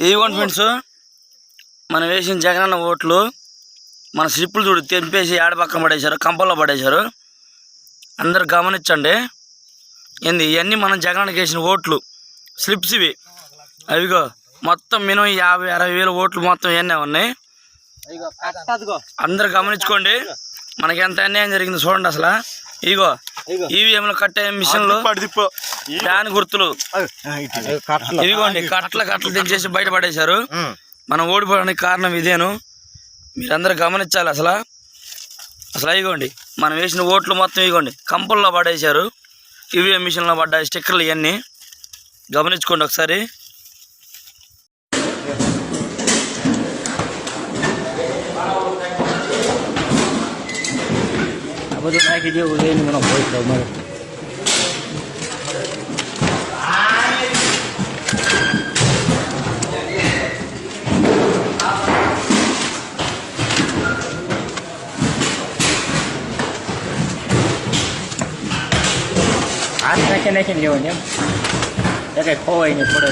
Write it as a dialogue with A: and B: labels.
A: ఇదిగోండి ఫ్రెండ్స్ మనం వేసిన జగనన్న ఓట్లు మన స్లిప్పులు చూడు తెంపేసి ఆడ పక్కన పడేశారు కంపల్లో పడేశారు. అందరు గమనించండి. ఏంది ఇవన్నీ మనం జగనన్నకి వేసిన ఓట్లు. స్లిప్స్ ఇవి. అవిగో మొత్తం మినిమం యాభై అరవై వేల ఓట్లు మొత్తం ఇవన్నీ ఉన్నాయి. అందరు గమనించుకోండి. మనకి ఎంత అన్యాయం జరిగింది చూడండి అసలు. ఇగో ఈవీఎంలో కట్టే మిషన్లు. ఫ్యాన్ గుర్తులు. ఇదిగోండి కట్టలు కట్టలు తెంచేసి బయట పడేశారు. మనం ఓడిపోవడానికి కారణం ఇదేను. మీరందరూ గమనించాలి అసలు. అసలు ఇదిగోండి మనం వేసిన ఓట్లు మొత్తం ఇదిగోండి కంపల్లో పడేశారు. ఈవీఎం మిషన్లో పడ్డ స్టిక్కర్లు ఇవన్నీ. గమనించుకోండి ఒకసారి.
B: હાથ નાખી નાખીને લેવાની એમ. એ કંઈ નહીં પડે